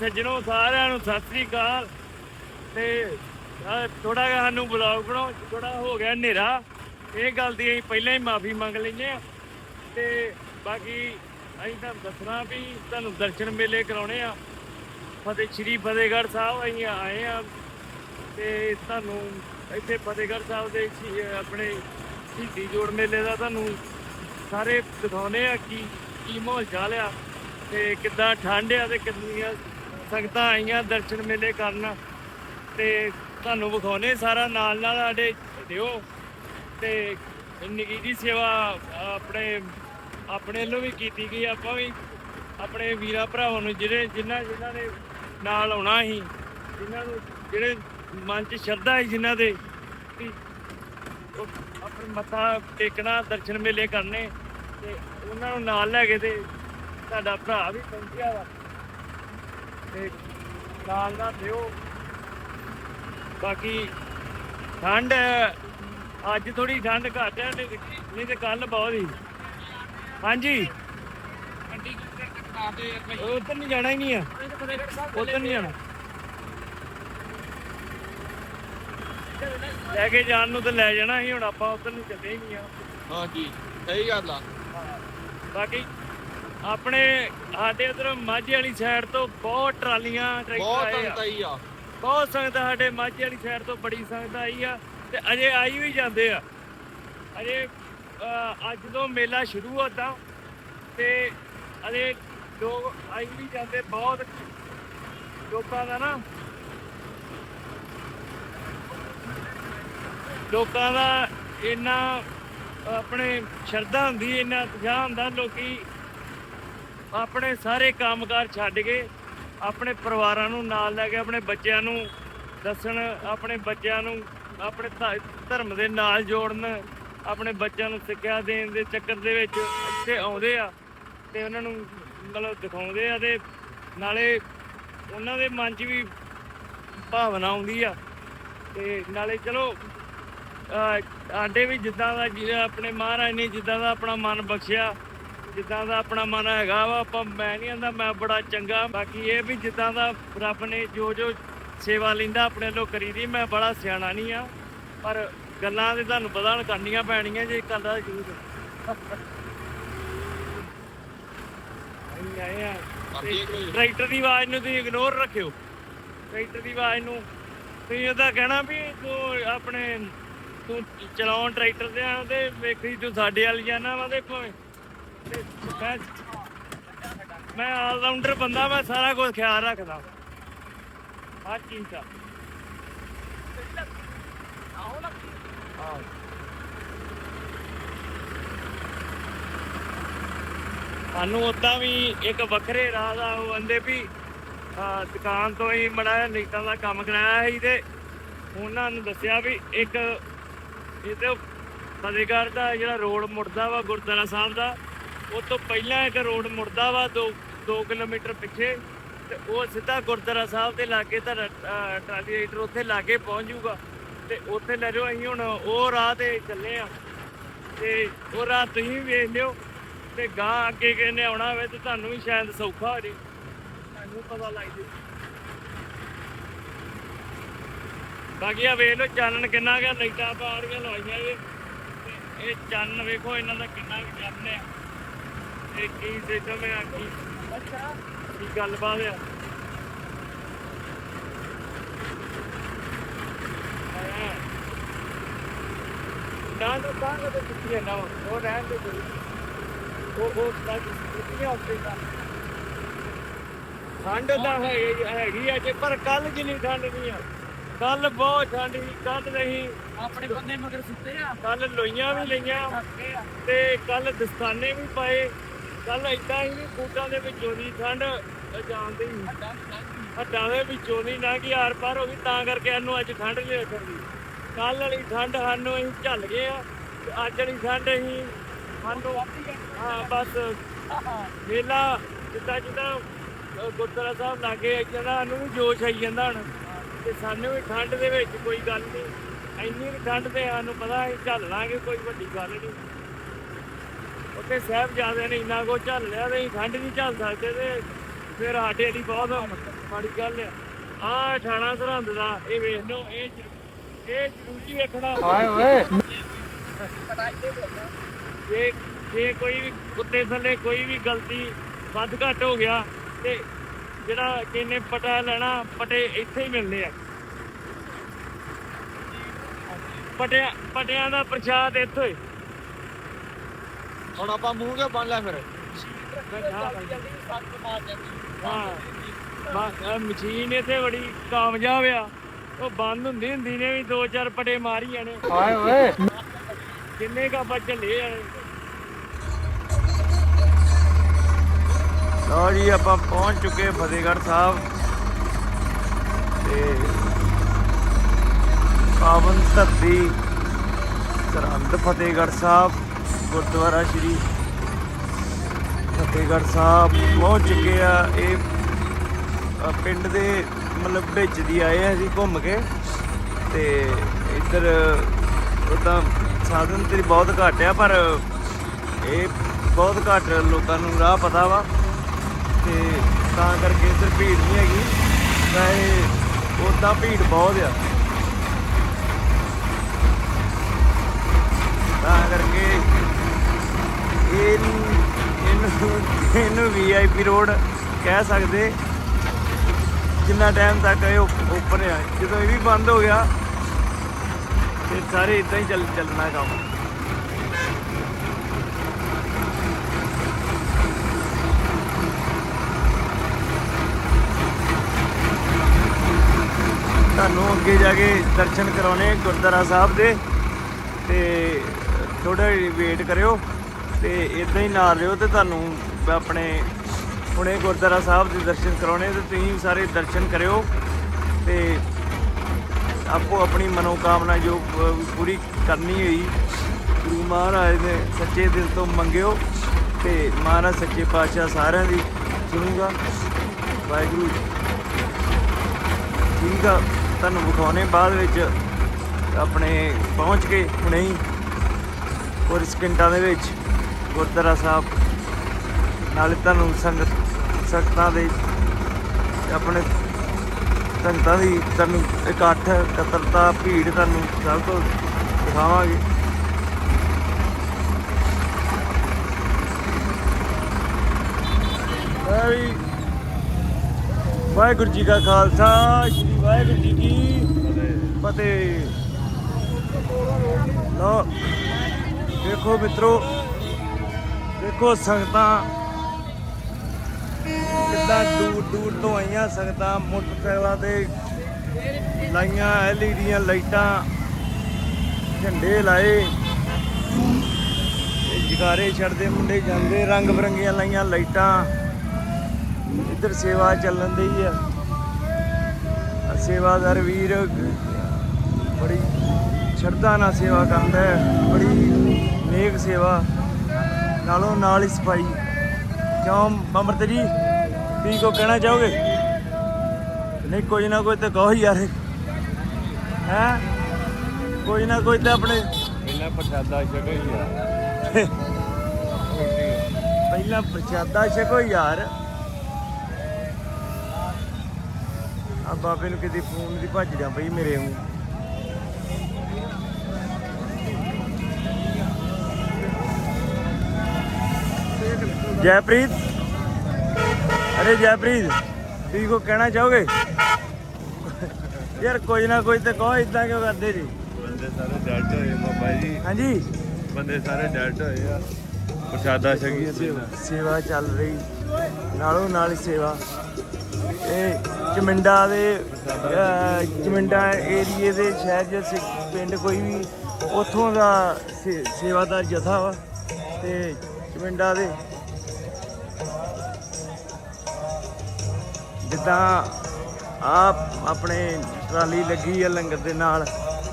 ਸੱਜਣੋ, ਸਾਰਿਆਂ ਨੂੰ ਸਤਿ ਸ੍ਰੀ ਅਕਾਲ। ਤੇ ਥੋੜਾ ਜਿਹਾ ਸਾਨੂੰ ਬਲੌਗ ਬਣਾਓ ਥੋੜਾ ਹੋ ਗਿਆ ਹਨੇਰਾ। ਇਹ ਗੱਲ ਦੀ ਅਸੀਂ ਪਹਿਲਾਂ ਹੀ ਮਾਫੀ ਮੰਗ ਲੈਂਦੇ ਆ ਤੇ ਬਾਕੀ ਅਸੀਂ ਤੁਹਾਨੂੰ ਦੱਸਣਾ ਵੀ ਤੁਹਾਨੂੰ ਦਰਸ਼ਨ ਮੇਲੇ ਕਰਾਉਣੇ ਆ। ਫਤਿਹ, ਸ਼੍ਰੀ ਫਤਿਹਗੜ੍ਹ ਸਾਹਿਬ ਅਸੀਂ ਆਏ ਆ ਤੇ ਤੁਹਾਨੂੰ ਇੱਥੇ ਫਤਿਹਗੜ੍ਹ ਸਾਹਿਬ ਦੇ ਸ਼ਹੀ- ਆਪਣੇ ਸ਼ਹੀਦੀ ਜੋੜ ਮੇਲੇ ਦਾ ਤੁਹਾਨੂੰ ਸਾਰੇ ਦਿਖਾਉਨੇ ਆ ਕੀ ਕੀ ਮਾਹੌਲ ਚਾਲ ਆ ਤੇ ਕਿੱਦਾਂ ਠੰਡ ਆ ਤੇ ਕਿੰਨੀਆਂ ਸੰਗਤਾਂ ਆਈਆਂ ਦਰਸ਼ਨ ਮੇਲੇ ਕਰਨ ਤੇ ਤੁਹਾਨੂੰ ਵਿਖਾਉਨੇ ਸਾਰਾ ਨਾਲ ਨਾਲ ਸਾਡੇ ਦਿਓ ਤੇ ਨਿੱਕੀ ਜੀ ਸੇਵਾ ਆਪਣੇ ਆਪਣੇ ਵੱਲੋਂ ਵੀ ਕੀਤੀ ਗਈ, ਆਪਾਂ ਵੀ ਆਪਣੇ ਵੀਰਾਂ ਭਰਾਵਾਂ ਨੂੰ ਜਿਹੜੇ ਜਿਨ੍ਹਾਂ ਜਿਨ੍ਹਾਂ ਨੇ ਨਾਲ ਆਉਣਾ ਸੀ, ਜਿਨ੍ਹਾਂ ਨੂੰ ਜਿਹੜੇ ਮਨ 'ਚ ਸ਼ਰਧਾ ਹੈ ਜਿਨ੍ਹਾਂ ਦੇ ਵੀ ਆਪਣੇ ਮੱਥਾ ਟੇਕਣਾ, ਦਰਸ਼ਨ ਮੇਲੇ ਕਰਨੇ ਤੇ ਉਹਨਾਂ ਨੂੰ ਨਾਲ ਲੈ ਕੇ ਤੇ ਸਾਡਾ ਭਰਾ ਵੀ ਪਹੁੰਚਿਆ ਵਾ। ਤੇ ਨਾਲ ਦਾ ਦਿਓ। ਬਾਕੀ ਠੰਡ ਅੱਜ ਥੋੜੀ ਠੰਡ ਘੱਟ ਹੈ ਤੇ ਨਹੀਂ ਤੇ ਕੱਲ ਬਹੁਤ ਹੀ ਹਾਂਜੀ। ਉੱਧਰ ਨਹੀਂ ਜਾਣਾ ਹੀ ਨਹੀਂ ਆ। ਉੱਧਰ ਨਹੀਂ ਜਾਣਾ। ਲੈ ਕੇ ਜਾਣ ਨੂੰ ਤਾਂ ਲੈ ਜਾਣਾ ਸੀ ਹੁਣ ਆਪਾਂ ਉੱਧਰ ਨੂੰ ਚੱਲੇ ਹੀ ਨਹੀਂ ਆ। ਹਾਂਜੀ ਸਹੀ ਗੱਲ ਆ। ਬਾਕੀ ਆਪਣੇ ਸਾਡੇ ਉਧਰ ਮਾਝੇ ਵਾਲੀ ਸਾਈਡ ਤੋਂ ਬਹੁਤ ਟਰਾਲੀਆਂ ਟਰੈਕਟਰ ਬਹੁਤ ਆਏ ਆ। ਸੰਗਤ ਆਈ ਆ। ਬਹੁਤ ਸੰਗਤ ਸਾਡੇ ਮਾਝੇ ਵਾਲੀ ਸਾਈਡ ਤੋਂ ਬੜੀ ਸੰਗਤ ਆਈ ਆ ਤੇ ਅਜੇ ਆਈ ਵੀ ਜਾਂਦੇ ਆ। ਅਜੇ ਅਹ, ਅੱਜ ਤੋਂ ਮੇਲਾ ਸ਼ੁਰੂ ਹੁੰਦਾ ਤੇ ਅਜੇ ਲੋਕ ਆਈ ਵੀ ਜਾਂਦੇ ਬਹੁਤ। ਲੋਕਾਂ ਦਾ ਨਾ ਲੋਕਾਂ ਦਾ ਇੰਨਾ ਆਪਣੇ ਸ਼ਰਧਾ ਹੁੰਦੀ ਇੰਨਾ ਉਤਸ਼ਾਹ ਹੁੰਦਾ ਲੋਕੀ ਆਪਣੇ ਸਾਰੇ ਕੰਮਕਾਰ ਛੱਡ ਕੇ ਆਪਣੇ ਪਰਿਵਾਰਾਂ ਨੂੰ ਨਾਲ ਲੈ ਕੇ ਆਪਣੇ ਬੱਚਿਆਂ ਨੂੰ ਦੱਸਣ, ਆਪਣੇ ਬੱਚਿਆਂ ਨੂੰ ਆਪਣੇ ਧਾ- ਧਰਮ ਦੇ ਨਾਲ ਜੋੜਨ, ਆਪਣੇ ਬੱਚਿਆਂ ਨੂੰ ਸਿੱਖਿਆ ਦੇਣ ਦੇ ਚੱਕਰ ਦੇ ਵਿੱਚ ਇੱਥੇ ਆਉਂਦੇ ਆ ਤੇ ਉਹਨਾਂ ਨੂੰ ਮਤਲਬ ਦਿਖਾਉਂਦੇ ਆ ਤੇ ਨਾਲੇ ਉਹਨਾਂ ਦੇ ਮਨ 'ਚ ਵੀ ਭਾਵਨਾ ਆਉਂਦੀ ਆ ਤੇ ਨਾਲੇ ਚਲੋ, ਅਹ ਵੀ ਜਿੱਦਾਂ ਦਾ ਆਪਣੇ ਮਹਾਰਾਜ ਨੇ ਜਿੱਦਾਂ ਦਾ ਆਪਣਾ ਮਨ ਬਖਸ਼ਿਆ ਜਿੱਦਾਂ ਦਾ ਆਪਣਾ ਮਨ ਹੈਗਾ ਵਾ ਆਪਾਂ ਮੈਂ ਨਹੀਂ ਆਂਦਾ ਮੈਂ ਬੜਾ ਚੰਗਾ। ਬਾਕੀ ਇਹ ਵੀ ਜਿੱਦਾਂ ਦਾ ਰੱਬ ਨੇ ਜੋ ਜੋ ਸੇਵਾ ਲੈਂਦਾ ਆਪਣੇ ਲੋ ਕਰੀਦੀ ਮੈਂ ਬੜਾ ਸਿਆਣਾ ਨਹੀਂ ਆ। ਪਰ ਗੱਲਾਂ ਤੇ ਤੁਹਾਨੂੰ ਪਤਾ ਹੁਣ ਕਰਨੀਆਂ ਪੈਣੀਆਂ ਜੇ ਕਰਦਾ ਜ਼ਰੂਰ ਟਰੈਕਟਰ ਦੀ ਆਵਾਜ਼ ਨੂੰ ਤੁਸੀਂ ਇਗਨੋਰ ਰੱਖਿਓ। ਟਰੈਕਟਰ ਦੀ ਆਵਾਜ਼ ਨੂੰ ਤੁਸੀਂ ਉਹਦਾ ਕਹਿਣਾ ਵੀ ਤੂੰ ਆਪਣੇ ਤੂੰ ਚਲਾਉਣ ਟਰੈਕਟਰ ਤੇ ਆ ਤੇ ਵੇਖੀ ਤੂੰ ਸਾਡੇ ਵੱਲ ਜਾਣਾ ਵਾ ਤੇ ਮੈਂ ਮੈਂ ਆਲ ਰਾਊਂਡਰ ਬੰਦਾ, ਮੈਂ ਸਾਰਾ ਕੁਝ ਖਿਆਲ ਰੱਖਦਾ ਹਰ ਚੀਜ਼ ਦਾ ਆਹੋ। ਸਾਨੂੰ ਉਦਾਂ ਵੀ ਇੱਕ ਵੱਖਰੇ ਰਾਹ ਦਾ ਉਹ ਆਂਦੇ ਵੀ ਦੁਕਾਨ ਤੋਂ ਹੀ ਮੜਾ ਨੀਤਾਂ ਦਾ ਕੰਮ ਕਰਾਇਆ ਸੀ ਤੇ ਉਹਨਾਂ ਨੂੰ ਦੱਸਿਆ ਵੀ ਇੱਕ ਇਹ ਫਤਿਹਗੜ੍ਹ ਦਾ ਜਿਹੜਾ ਰੋਡ ਮੁੜਦਾ ਵਾ ਗੁਰਦੁਆਰਾ ਸਾਹਿਬ ਦਾ ਉਹ ਤੋਂ ਪਹਿਲਾਂ ਇੱਕ ਰੋਡ ਮੁੜਦਾ ਵਾ 2 2 ਕਿਲੋਮੀਟਰ ਪਿੱਛੇ, ਤੇ ਉਹ ਸਿੱਧਾ ਗੁਰਦੁਆਰਾ ਸਾਹਿਬ ਦੇ ਲਾਗੇ ਤਾਂ ਟਰਾਲੀ ਰਾਈਡਰ ਉੱਥੇ ਲਾਗੇ ਪਹੁੰਚ ਜਾਊਗਾ। ਤੇ ਉੱਥੇ ਲੈ ਜਾਓ, ਅਸੀਂ ਹੁਣ ਉਹ ਰਾਹ ਤੇ ਚੱਲੇ ਆ। ਤੇ ਉਹ ਰਾਹ ਤੁਸੀਂ ਵੇਖ ਲਿਓ, ਤੇ ਗਾਂ ਅੱਗੇ ਕਿਨੇ ਆਉਣਾ ਹੋਵੇ ਤੇ ਤੁਹਾਨੂੰ ਵੀ ਸ਼ਾਇਦ ਸੌਖਾ ਹੋ ਜੇ। ਤੁਹਾਨੂੰ ਪਤਾ ਲੱਗ ਜੇ। ਬਾਕੀ ਆ ਵੇਖ ਲਓ, ਚਾਨਣ ਕਿੰਨਾ ਗਿਆ ਲਾਈਟਾਂ ਪਾੜੀਆਂ ਲਵਾਈਆਂ ਇਹ ਤੇ ਇਹ ਚਾਨਣ ਵੇਖੋ, ਇਹਨਾਂ ਦਾ ਕਿੰਨਾ ਕੁ ਚੰਨ ਹੈ ਇਹ ਕੀ ਸਿਸਟਮ ਹੈ ਕੀ ਅੱਛਾ ਕੀ ਗੱਲਬਾਤ ਆ? ਹਾਂ। ਨਾ ਤਾਂ ਤਾਂ ਕਦੇ ਕਿੱਥੇ ਹੈ ਨਾ ਉਹ ਉਹ ਰਹਿਣ ਦੇ ਕੋਈ ਉਹ ਉਹ ਤਾਂ ਕਿੱਥੇ ਆਉਂਦੇ ਤਾਂ। ਠੰਡ ਤਾਂ ਹੈ ਹੈਗੀ ਆ ਜੇ ਪਰ ਕੱਲ ਜਿੰਨੀ ਠੰਡ ਨਹੀਂ ਆ। ਕੱਲ ਬਹੁਤ ਠੰਡ ਸੀ ਕੱਲ ਨਹੀਂ। ਆਪਣੇ ਬੰਦੇ ਮਗਰ ਸੁੱਤੇ ਆ। ਕੱਲ ਲੋਈਆਂ ਵੀ ਲਈਆਂ ਤੇ ਕੱਲ ਦਸਤਾਨੇ ਵੀ ਪਾਏ। ਕੱਲ ਏਦਾਂ ਹੀ ਬੂਟਾਂ ਦੇ ਵਿੱਚੋਂ ਦੀ ਠੰਡ ਜਾਣਦੇ ਹੀ ਹੱਡਾਂ ਦੇ ਵਿੱਚੋਂ ਦੀ ਨਾ ਕਿ ਆਰ ਪਾਰ ਹੋ ਗਈ, ਤਾਂ ਕਰਕੇ ਸਾਨੂੰ ਅੱਜ ਠੰਡ ਨਹੀਂ ਲੱਗਦੀ ਕੱਲ ਵਾਲੀ ਠੰਡ ਸਾਨੂੰ ਅਸੀਂ ਝੱਲ ਗਏ ਆ, ਤੇ ਅੱਜ ਵਾਲੀ ਠੰਡ ਅਸੀਂ ਸਾਨੂੰ ਹਾਂ, ਬਸ ਮੇਲਾ ਜਿੱਦਾਂ ਜਿੱਦਾਂ ਗੁਰਦੁਆਰਾ ਸਾਹਿਬ ਲਾਗੇ ਇੱਦਾਂ ਦਾ ਸਾਨੂੰ ਵੀ ਜੋਸ਼ ਆਈ ਜਾਂਦਾ ਹੁਣ। ਤੇ ਸਾਨੂੰ ਵੀ ਠੰਡ ਦੇ ਵਿੱਚ ਕੋਈ ਗੱਲ ਨਹੀਂ ਇੰਨੀ ਵੀ ਠੰਡ ਤੇ ਸਾਨੂੰ ਪਤਾ ਅਸੀਂ ਝੱਲ ਲਾਂਗੇ, ਕੋਈ ਵੱਡੀ ਗੱਲ ਨਹੀਂ ਉੱਥੇ ਸਾਹਿਬ ਨੇ ਇੰਨਾ ਕੁ ਝੱਲ ਲਿਆ ਤੇ ਅਸੀਂ ਠੰਡ ਨਹੀਂ ਝੱਲ ਸਕਦੇ ਤੇ ਫਿਰ ਸਾਡੇ ਲਈ ਬਹੁਤ ਮਾੜੀ ਗੱਲ ਆ। ਆ ਠਾਣਾ ਸਰਹੰਦ ਦਾ ਇਹ ਵੇਖ ਲਓ ਇਹ ਜ਼ਰੂ- ਇਹ ਜ਼ਰੂਰੀ ਵੇਖਣਾ। ਹਾਏ ਓਏ। ਜੇ ਜੇ ਕੋਈ ਵੀ ਕੁੱਤੇ ਥੱਲੇ ਕੋਈ ਵੀ ਗਲਤੀ ਵੱਧ ਘੱਟ ਹੋ ਗਿਆ ਤੇ ਜਿਹੜਾ ਕਿਨੇ ਪਟਾ ਲੈਣਾ ਪਟੇ ਇੱਥੇ ਹੀ ਮਿਲਨੇ ਆ। ਪਟਿਆ ਪਟਿਆਂ ਦਾ ਪ੍ਰਸ਼ਾਦ ਇੱਥੋਂ ਹੀ। ਹੁਣ ਆਪਾਂ ਮੂੰਹ ਕੇ ਬੰਨ ਲੈ ਫਿਰ? ਹਾਂ। ਮਸ਼ੀਨ ਇੱਥੇ ਬੜੀ ਕਾਮਯਾਬ ਆ। ਉਹ ਬੰਦ ਹੁੰਦੀ ਹੁੰਦੀ ਨੇ ਵੀ ਦੋ ਚਾਰ ਪਟੇ ਮਾਰੀ ਜਾਣੇ ਹਾਏ ਓਏ। ਕਿੰਨੇ ਕਾ ਚੱਲੇ ਆ। ਲਓ ਜੀ ਆਪਾਂ ਪਹੁੰਚ ਚੁੱਕੇ ਫਤਿਹਗੜ੍ਹ ਸਾਹਿਬ। ਤੇ ਪਾਵਨ ਧਰਤੀ ਸਰਹੰਦ ਫਤਿਹਗੜ੍ਹ ਸਾਹਿਬ। ਗੁਰਦੁਆਰਾ ਸ਼੍ਰੀ ਫਤਿਹਗੜ੍ਹ ਸਾਹਿਬ ਪਹੁੰਚ ਚੁੱਕੇ ਆ। ਇਹ ਪਿੰਡ ਦੇ ਮਤਲਬ ਵਿੱਚ ਦੀ ਆਏ ਆ ਅਸੀਂ ਘੁੰਮ ਕੇ। ਤੇ ਇੱਧਰ ਉਦਾਂ ਸਾਧਨ ਤੇ ਬਹੁਤ ਘੱਟ ਆ, ਪਰ ਇਹ ਬਹੁਤ ਘੱਟ ਲੋਕਾਂ ਨੂੰ ਰਾਹ ਪਤਾ ਵਾ। ਤੇ ਤਾਂ ਕਰਕੇ ਇੱਧਰ ਭੀੜ ਨਹੀਂ ਹੈਗੀ। ਤਾਂ ਇਹ ਉਦਾਂ ਭੀੜ ਬਹੁਤ ਆ। ਤਾਂ ਕਰਕੇ ਇਹ ਇਹਨੂੰ ਇਹਨੂੰ ਵੀਆਈਪੀ ਰੋਡ ਕਹਿ ਸਕਦੇ। ਜਿੰਨਾ ਟਾਈਮ ਤੱਕ ਇਹ ਓਪਨ ਆ। ਜਦੋਂ ਇਹ ਵੀ ਬੰਦ ਹੋ ਗਿਆ, ਤੇ ਸਾਰੇ ਇਦਾਂ ਹੀ ਚੱਲ, ਚੱਲਣਾ ਕੰਮ। ਤੁਹਾਨੂੰ ਅੱਗੇ ਜਾ ਕੇ ਦਰਸ਼ਨ ਕਰਾਉਣੇ ਗੁਰਦੁਆਰਾ ਸਾਹਿਬ ਦੇ। ਤੇ ਥੋੜਾ ਵੇਟ ਕਰਿਓ। ਤੇ ਇਦਾਂ ਹੀ ਨਾਲ ਰਿਓ ਤੇ ਤੁਹਾਨੂੰ ਆਪਣੇ ਹੁਣੇ ਗੁਰਦੁਆਰਾ ਸਾਹਿਬ ਦੇ ਦਰਸ਼ਨ ਕਰਾਉਣੇ ਤੇ ਤੁਸੀਂ ਸਾਰੇ ਦਰਸ਼ਨ ਕਰਿਓ ਤੇ ਆਪੋ ਆਪਣੀ ਮਨੋਕਾਮਨਾ ਜੋ ਪੂਰੀ ਕਰਨੀ ਹੋਈ, ਗੁਰੂ ਮਹਾਰਾਜ ਦੇ ਸੱਚੇ ਦਿਲ ਤੋਂ ਮੰਗਿਓ ਤੇ ਮਹਾਰਾਜ ਸੱਚੇ ਪਾਤਸ਼ਾਹ ਸਾਰਿਆਂ ਦੀ ਸੁਣੂਗਾ। ਵਾਹਿਗੁਰੂ ਠੀਕ ਆ, ਤੁਹਾਨੂੰ ਵਿਖਾਉਣੇ ਬਾਅਦ ਵਿੱਚ ਆਪਣੇ ਪਹੁੰਚ ਕੇ ਹੁਣੇ ਹੀ ਕੁਝ ਸਕਿੰਟਾਂ ਦੇ ਵਿੱਚ ਗੁਰਦੁਆਰਾ ਸਾਹਿਬ। ਨਾਲੇ ਤੁਹਾਨੂੰ ਸੰਗਤ, ਸੰਗਤਾਂ ਦੇ ਆਪਣੇ ਸੰਗਤਾਂ ਦੀ ਤੁਹਾਨੂੰ ਇਕੱਠ ਕਤਰਤਾ ਭੀੜ ਤੁਹਾਨੂੰ ਸਭ ਤੋਂ ਦਿਖਾਵਾਂਗੇ। ਵਾਹਿ ਵਾਹਿਗੁਰੂ ਜੀ ਕਾ ਖਾਲਸਾ, ਸ੍ਰੀ ਵਾਹਿਗੁਰੂ ਜੀ ਕੀ ਫਤਿਹ। ਲੋ ਦੇਖੋ ਮਿੱਤਰੋ ਦੇਖੋ ਸੰਗਤਾਂ ਕਿੱਦਾਂ ਦੂਰ ਦੂਰ ਤੋਂ ਆਈਆਂ ਸੰਗਤਾਂ, ਮੋਟਰਸਾਈਕਲਾਂ ਤੇ ਲਾਈਆਂ ਐਲਈਡੀਆਂ ਲਾਈਟਾਂ, ਝੰਡੇ ਲਾਏ। ਜਗਾਰੇ ਛੱਡਦੇ ਮੁੰਡੇ ਜਾਂਦੇ, ਰੰਗ ਬਰੰਗੀਆਂ ਲਾਈਆਂ ਲਾਈਟਾਂ। ਇੱਧਰ ਸੇਵਾ ਚੱਲਣ ਦੀ ਆ। ਸੇਵਾਦਾਰ ਵੀਰ ਬੜੀ ਸ਼ਰਧਾ ਨਾਲ ਸੇਵਾ ਕਰਦਾ ਹੈ, ਬੜੀ ਨੇਕ ਸੇਵਾ। ਨਾਲੋਂ ਨਾਲ ਹੀ ਸਫ਼ਾਈ। ਕਿਉਂ ਅਮਰਤ ਜੀ ਵੀ ਕੋ ਕਹਿਣਾ ਚਾਹੋਗੇ? ਨਹੀਂ ਕੋਈ ਨਾ ਕੋਈ ਤਾਂ ਕਹੋ ਯਾਰ। ਹੈ? ਕੋਈ ਨਾ ਕੋਈ ਤਾਂ ਆਪਣੇ ਪਹਿਲਾਂ ਪ੍ਰਸ਼ਾਦਾ ਛਕੋ ਹੀ ਪਹਿਲਾਂ ਪ੍ਰਸ਼ਾਦਾ ਛਕੋ ਯਾਰ। ਆ ਬਾਬੇ ਨੂੰ ਕਿਤੇ ਫੋਨ ਦੀ ਭੱਜ ਜਾ ਪਈ ਮੇਰੇ ਨੂੰ ਜੈਪ੍ਰੀਤ? ਅਰੇ ਜੈਪ੍ਰੀਤ ਤੁਸੀਂ ਕੋ ਕਹਿਣਾ ਚਾਹੋਗੇ? ਯਾਰ ਕੋਈ ਨਾ ਕੋਈ ਤਾਂ ਕਹੋ ਇਦਾਂ ਕਿਉਂ ਕਰਦੇ ਜੀ? ਬੰਦੇ ਸਾਰੇ ਡੱਟ ਹੋਏ ਬਾਬਾ ਜੀ। ਹਾਂਜੀ? ਬੰਦੇ ਸਾਰੇ ਡੱਟ ਹੋਏ ਆ। ਪ੍ਰਸ਼ਾਦਾ ਛਕੀ ਸੇਵਾ ਸੇਵਾ ਚੱਲ ਰਹੀ। ਨਾਲੋਂ ਨਾਲ ਹੀ ਸੇਵਾ। ਇਹ ਚਮਿੰਡਾ ਦੇ ਚਮਿੰਡਾ ਏਰੀਏ ਦੇ ਸ਼ਹਿਰ ਜਾਂ ਪਿੰਡ ਕੋਈ ਵੀ ਉੱਥੋਂ ਦਾ ਸੇਵਾਦਾਰ ਜਥਾ ਵਾ। ਤੇ ਚਮਿੰਡਾ ਦੇ ਜਿੱਦਾਂ ਆਪ ਆਪਣੇ ਟਰਾਲੀ ਲੱਗੀ ਆ ਲੰਗਰ ਦੇ ਨਾਲ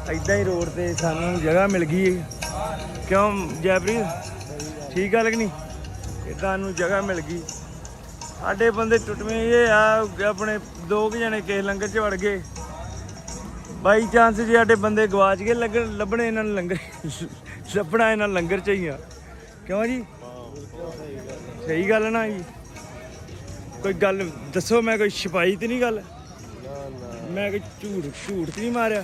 ਐਦਾਂ ਹੀ ਰੋਡ ਤੇ ਸਾਨੂੰ ਜਗ੍ਹਾ ਮਿਲ ਗਈ ਕਿਉਂ ਜੈਪ੍ਰੀਤ ਠੀਕ ਗੱਲ ਕਿ ਨਹੀਂ ਇਦਾਂ ਨੂੰ ਜਗ੍ਹਾ ਮਿਲ ਗਈ। ਸਾਡੇ ਬੰਦੇ ਟੁੱਟਵੇਂ ਇਹ ਆ ਆਪਣੇ ਦੋ ਕੁ ਜਣੇ ਕਿਸੇ ਲੰਗਰ 'ਚ ਵੜ ਗਏ। ਬਾਈ ਚਾਂਸ ਜੇ ਸਾਡੇ ਬੰਦੇ ਗਵਾਚ ਗਏ ਲੱਗਣ ਲੱਭਣੇ ਇਹਨਾਂ ਨੂੰ ਲੰਗਰ, ਲੱਭਣਾ ਇਹਨਾਂ ਲੰਗਰ 'ਚ ਹੀ ਆ। ਕਿਉਂ ਜੀ? ਸਹੀ ਗੱਲ ਨਾ ਜੀ। ਕੋਈ ਗੱਲ ਦੱਸੋ, ਮੈਂ ਕੋਈ ਛਪਾਈ ਤੇ ਨਹੀਂ ਗੱਲ? ਮੈਂ ਕੋਈ ਝੂਠ ਝੂਠ ਤੇ ਨਹੀਂ ਮਾਰਿਆ।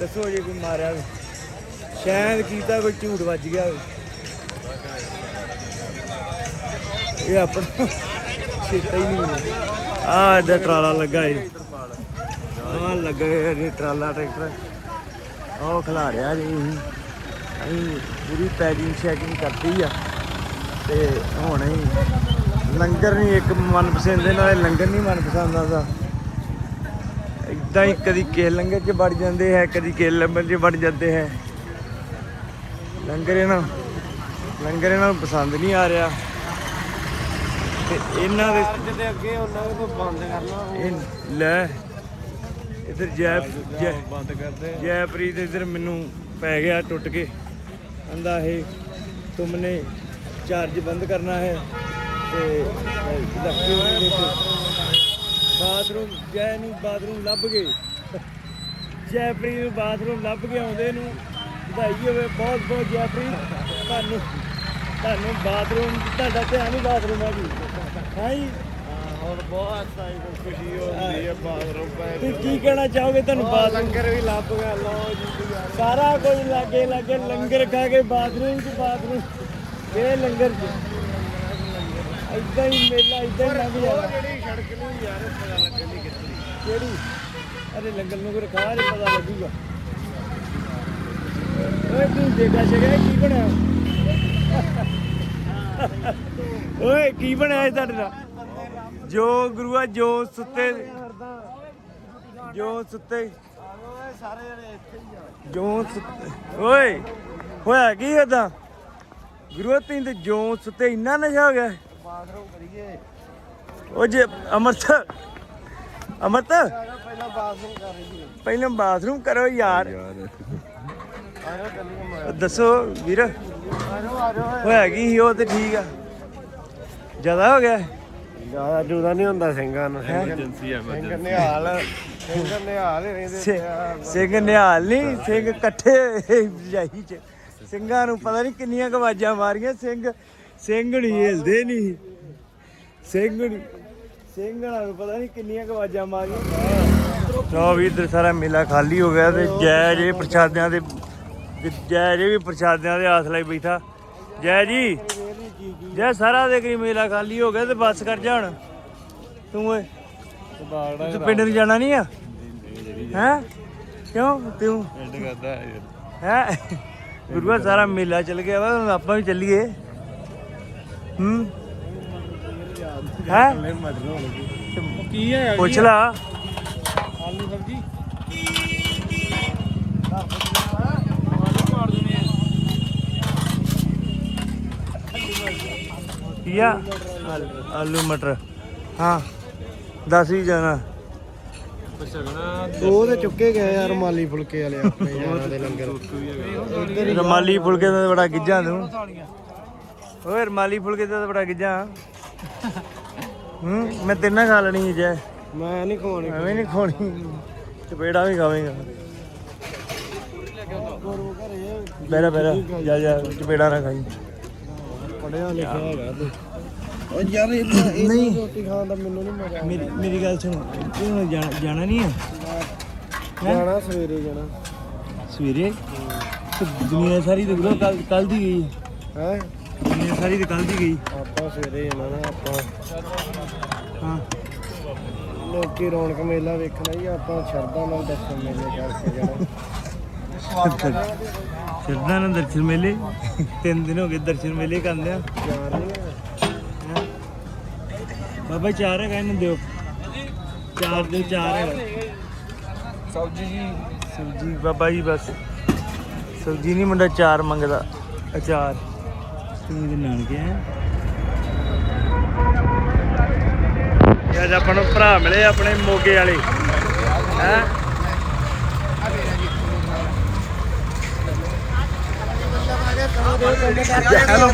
ਦੱਸੋ ਜੇ ਕੋਈ ਮਾਰਿਆ ਹੋਵੇ। ਸ਼ਾਇਦ ਕੀਤਾ ਕੋਈ ਝੂਠ ਵੱਜ ਗਿਆ ਹੋਵੇ। ਇਹ ਆਪਣਾ ਚੇਤਾ ਹੀ ਨਹੀਂ ਆ ਇਹਦਾ ਟਰਾਲਾ ਲੱਗਾ ਏ। ਆ ਲੱਗਾ ਇਹ ਟਰਾਲਾ ਟਰੈਕਟਰ। ਉਹ ਖਲਾ ਰਿਹਾ ਜੀ। ਅਸੀਂ ਪੂਰੀ ਪੈਕਿੰਗ ਸ਼ੈਕਿੰਗ ਕਰਤੀ ਆ। ਤੇ ਹੁਣ ਅਸੀਂ ਲੰਗਰ ਨਹੀਂ ਇੱਕ ਮਨਪਸੰਦ ਦੇ ਨਾਲ ਲੰਗਰ ਨਹੀਂ ਮਨਪਸੰਦ ਆਉਂਦਾ। ਇਦਾਂ ਹੀ ਕਦੀ ਕਿਸੇ ਲੰਗਰ 'ਚ ਵੜ ਜਾਂਦੇ ਹੈ ਕਦੀ ਕਿਸੇ ਲੰਗਰ 'ਚ ਵੜ ਜਾਂਦੇ ਹੈ। ਲੰਗਰ ਇਹਨਾਂ ਲੰਗਰ ਇਹਨਾਂ ਨੂੰ ਪਸੰਦ ਨਹੀਂ ਆ ਰਿਹਾ। ਤੇ ਇਹਨਾਂ ਦੇ ਜਿਹਦੇ ਅੱਗੇ ਉਹਨਾਂ ਨੂੰ ਬੰਦ ਕਰਨਾ ਇਹ ਲੈ ਇਧਰ ਜੈ ਜੈ ਬੰਦ ਕਰਦੇ ਜੈਪ੍ਰੀਤ ਇਧਰ ਮੈਨੂੰ ਪੈ ਗਿਆ ਟੁੱਟ ਕੇ। ਕਹਿੰਦਾ ਇਹ ਤੁਮਨੇ ਚਾਰਜ ਬੰਦ ਕਰਨਾ ਹੈ ਤੇ ਲੱਗੇ ਹੋਏ ਨੇ ਬਾਥਰੂਮ ਜੈ ਨੂੰ ਬਾਥਰੂਮ ਲੱਭ ਗਏ। ਜੈਪ੍ਰੀਤ ਨੂੰ ਬਾਥਰੂਮ ਲੱਭ ਕੇ ਆਉਂਦੇ ਨੂੰ। ਵਧਾਈ ਹੋਵੇ ਬਹੁਤ ਬਹੁਤ ਜੈਪ੍ਰੀਤ ਤੁਹਾਨੂੰ ਤੁਹਾਨੂੰ ਬਾਥਰੂਮ ਤੁਹਾਡਾ ਧਿਆਨ ਹੀ ਬਾਥਰੂਮ ਆ ਜੀ। ਹਾਂ ਜੀ? ਬਹੁਤ ਸਾਈ ਖੁਸ਼ੀ ਹੁੰਦੀ ਹੈ ਬਾਥਰੂਮ ਪੈ ਤੁਸੀਂ ਕੀ ਕਹਿਣਾ ਚਾਹੋਗੇ ਤੁਹਾਨੂੰ ਬਾਥਰੂਮ? ਲੰਗਰ ਵੀ ਲੱਭ ਗਿਆ ਲਓ ਜੀ ਸਾਰਾ ਕੁਝ ਲਾਗੇ ਲਾਗੇ ਲੰਗਰ ਖਾ ਕੇ ਬਾਥਰੂਮ ਚ ਬਾਥਰੂਮ। ਇਹ ਲੰਗਰ ਚ ਇਦਾਂ ਹੀ ਮੇਲਾ ਇਦਾਂ ਹੀ ਲੰਘ ਜਾਣਾ ਜਿਹੜੀ ਸੜਕ ਨੂੰ ਯਾਰ ਪਤਾ ਲੱਗਣੀ ਕਿੱਥੇ ਕਿਹੜੀ? ਅਰੇ ਲੰਗਰ ਨੂੰ ਕੋਈ ਖਾ ਨਹੀਂ ਪਤਾ ਲੱਗੂਗਾ। ਓਏ ਤੂੰ ਦੇਖਾ ਸ਼ਗਾ ਕੀ ਬਣਿਆ? ਓਏ ਕੀ ਬਣਿਆ ਇਹ ਤੁਹਾਡੇ ਨਾਲ? ਜੋ ਗੁਰੂਆ ਜੋ ਸੁੱਤੇ ਜੋ ਸੁੱਤੇ। ਸਾਰੇ ਜਣੇ ਇੱਥੇ ਹੀ ਆ। ਜੋ ਸੁੱਤੇ। ਓਏ ਹੋਇਆ ਕੀ ਏਦਾਂ? ਗੁਰੂ ਤੈਨੂੰ ਤੇ ਜੋ ਸੁੱਤੇ ਇੰਨਾ ਨਸ਼ਾ ਹੋ ਗਿਆ। ਬਾਥਰੂਮ ਕਰੀਏ ਉਹ ਜੇ ਅਮਰਤ ਅਮਰਤ? ਪਹਿਲਾਂ ਬਾਥਰੂਮ ਕਰ ਰਹੀ ਹੈ ਪਹਿਲਾਂ ਬਾਥਰੂਮ ਕਰੋ ਯਾਰ। ਦੱਸੋ ਵੀਰ ਹੋਇਆ ਕੀ ਸੀ ਉਹ ਤੇ ਠੀਕ ਆ? ਜ਼ਿਆਦਾ ਹੋ ਗਿਆ? ਜ਼ਿਆਦਾ ਜੂਦਾ ਨਹੀਂ ਹੁੰਦਾ ਸਿੰਘਾਂ ਨੂੰ। ਐਮਰਜੈਂਸੀ ਸਿੰਘ ਨਿਹਾਲ ਸਿੰਘ ਨਿਹਾਲ ਹੀ ਰਹਿੰਦੇ ਸਿ- ਸਿੰਘ ਨਿਹਾਲ ਨਹੀਂ ਸਿੰਘ ਇਕੱਠੇ ਜਾਈ ਚ। ਸਿੰਘਾਂ ਨੂੰ ਪਤਾ ਨਹੀਂ ਕਿੰਨੀਆਂ ਕੁ ਆਵਾਜ਼ਾਂ ਮਾਰੀਆਂ ਸਿੰਘ ਸਿੰਘ ਨਹੀਂ ਹਿਲਦੇ ਨਹੀਂ ਸਿੰਘ ਨਹੀਂ ਸਿੰਘਾਂ ਨੂੰ ਪਤਾ ਨਹੀਂ ਕਿੰਨੀਆਂ ਕੁ ਆਵਾਜ਼ਾਂ ਮਾਰੀਆਂ। ਲੋ ਵੀ ਇੱਧਰ ਸਾਰਾ ਮੇਲਾ ਖਾਲੀ ਹੋ ਗਿਆ ਤੇ ਜੈ ਜੇ ਪ੍ਰਸ਼ਾਦਿਆਂ ਦੇ ਤੇ ਜੈ ਜੇ ਵੀ ਪ੍ਰਸ਼ਾਦਿਆਂ ਦੇ ਆਸ ਲਈ ਬੈਠਾ। ਜੈ ਜੀ ਜੈ ਸਾਰਾ ਦੇ ਕਰੀ ਮੇਲਾ ਖਾਲੀ ਹੋ ਗਿਆ ਤੇ ਬੱਸ ਕਰ ਜਾ ਹੁਣ ਤੂੰ ਓਏ ਤੂੰ ਪਿੰਡ ਨੂੰ ਜਾਣਾ ਨਹੀਂ ਆ? ਹੈ? ਕਿਉਂ? ਤੂੰ? ਐਂਡ ਕਰਦਾ ਹੈ? ਗੁਰੂਆ ਸਾਰਾ ਮੇਲਾ ਚੱਲ ਗਿਆ ਵਾ ਹੁਣ ਆਪਾਂ ਵੀ ਚੱਲੀਏ। ਹੂੰ? ਹੈ? ਕੀ ਹੈ ਪੁੱਛ ਲਾ। ਆਲੂ ਸਬਜੀ ਕੀ ਆ? ਆਲੂ ਮਟਰ। ਹਾਂ ਦੱਸ ਵੀ ਜਾਣਾ। ਉਹ ਤੇ ਚੁੱਕੇ ਗਏ ਯਾਰ ਮਾਲੀ ਫੁਲਕੇ ਵਾਲੇ ਆਪਣੇ ਯਾਰਾਂ ਦੇ ਲੰਗਰ। ਰਮਾਲੀ ਫੁਲਕੇ ਦਾ ਤਾਂ ਬੜਾ ਗਿੱਜਾ ਤੂੰ। ਓਏ ਰਮਾਲੀ ਫੁਲਕੇ ਦਾ ਤਾਂ ਬੜਾ ਗਿੱਜਾ ਹੂੰ ਮੈਂ ਤਿੰਨਾਂ ਖਾ ਲੈਣੀ ਜੈ। ਮੈਂ ਨਹੀਂ ਖਵਾਉਣੀ। ਐਵੇਂ ਨਹੀਂ ਖਾਣੀ ਚਪੇੜਾ ਵੀ ਖਾਵੇਂਗਾ। ਬੈਰਾ ਬੈਰਾ ਜਾ ਜਾ ਚਪੇੜਾ ਨਾ ਖਾਈ। ਪੜਿਆ ਲਿਖਿਆ ਹੈਗਾ ਤੂੰ। ਯਾਰ ਇਹ ਨਹੀਂ। ਰੋਟੀ ਖਾਣ ਦਾ ਮੈਨੂੰ ਨਹੀਂ ਮਜ਼ਾ ਮੇਰੀ ਮੇਰੀ ਗੱਲ ਸੁਣ ਤੂੰ ਹੁਣ ਜਾਣਾ ਜਾਣਾ ਨਹੀਂ ਹੈ? ਜਾਣਾ ਸਵੇਰੇ ਜਾਣਾ। ਸਵੇਰੇ? ਤੇ ਦੁਨੀਆ ਸਾਰੀ ਤੇ ਗੁਰੂ ਕੱਲ ਕੱਲ ਦੀ ਗਈ। ਹੈ? ਦੁਨੀਆ ਸਾਰੀ ਤੇ ਕੱਲ ਦੀ ਗਈ। ਆਪਾਂ ਸਵੇਰੇ ਜਾਣਾ ਨਾ ਆਪਾਂ। ਹਾਂ। ਲੋਕੀ ਰੌਣਕ ਮੇਲਾ ਵੇਖਣਾ ਹੀ ਆਪਾਂ ਸ਼ਰਧਾ ਨਾਲ ਦਰਸ਼ਨ ਮੇਲੇ ਕਰਕੇ ਜਾਣਾ। ਸ਼ਰਧਾ ਨਾਲ ਦਰਸ਼ਨ ਮੇਲੇ। ਤਿੰਨ ਦਿਨ ਹੋ ਗਏ ਦਰਸ਼ਨ ਮੇਲੇ ਕਰਦੇ ਆ। ਬਾਬਾ ਚਾਰ ਹੈਗਾ ਇਹਨੂੰ ਦਿਓ। ਚਾਰ ਦਿਓ ਚਾਰ ਹੈਗਾ। ਸਬਜੀ ਜੀ। ਸਬਜੀ ਬਾਬਾ ਜੀ ਬਸ। ਸਬਜੀ ਨਹੀਂ ਮੁੰਡਾ ਚਾਰ ਮੰਗਦਾ। ਅਚਾਰ। ਤੂੰ ਦੇ ਨਾਨਕੇ ਹੈ ਅੱਜ ਆਪਾਂ ਨੂੰ ਭਰਾ ਮਿਲੇ ਆਪਣੇ ਮੋਗੇ ਵਾਲੇ। ਹੈ? ਹੈਲੋ।